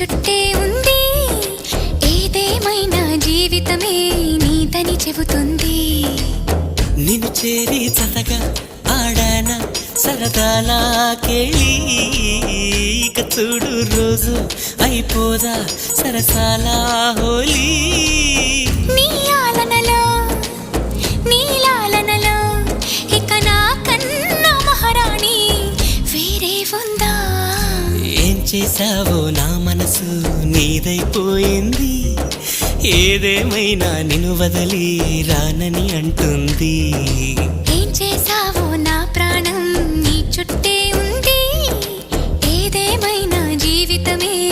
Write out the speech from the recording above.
చుట్టే ఉంది. ఏదేమైనా జీవితమే నీదని చెబుతుంది. నిన్ను చేరి చతగా ఆడాన సరదాలా కేళి. ఇక చూడు రోజు అయిపోదా సరసాలా హోలీ. నీ ఆలనలో నీ లాలనలో ఇక నా కన్నా మహారాణి వేరే ఉందా? చేశావో నా మనసు నీదైపోయింది. ఏదేమైనా నిన్ను వదలి రానని అంటుంది. నా ప్రాణం నీ చుట్టే ఉంది. ఏదేమైనా జీవితమే